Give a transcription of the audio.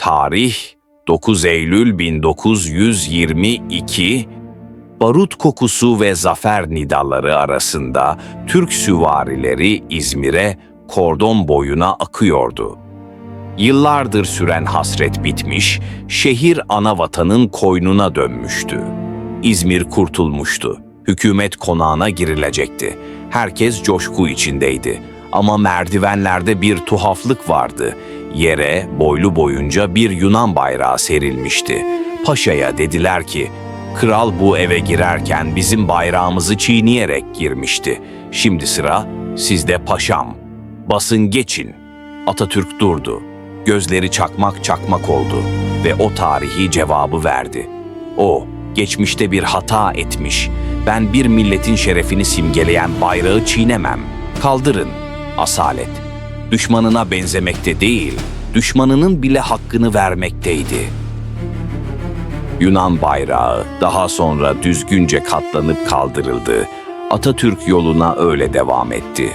Tarih 9 Eylül 1922 barut kokusu ve zafer nidaları arasında Türk süvarileri İzmir'e kordon boyuna akıyordu. Yıllardır süren hasret bitmiş, şehir ana vatanın koynuna dönmüştü. İzmir kurtulmuştu. Hükümet konağına girilecekti. Herkes coşku içindeydi. Ama merdivenlerde bir tuhaflık vardı. Yere boylu boyunca bir Yunan bayrağı serilmişti. Paşa'ya dediler ki, Kral bu eve girerken bizim bayrağımızı çiğneyerek girmişti. Şimdi sıra sizde paşam. Basın geçin. Atatürk durdu. Gözleri çakmak çakmak oldu ve o tarihi cevabı verdi. O, geçmişte bir hata etmiş. Ben bir milletin şerefini simgeleyen bayrağı çiğnemem. Kaldırın, asalet. Düşmanına benzemekte değil, düşmanının bile hakkını vermekteydi.'' Yunan bayrağı daha sonra düzgünce katlanıp kaldırıldı. Atatürk yoluna öyle devam etti.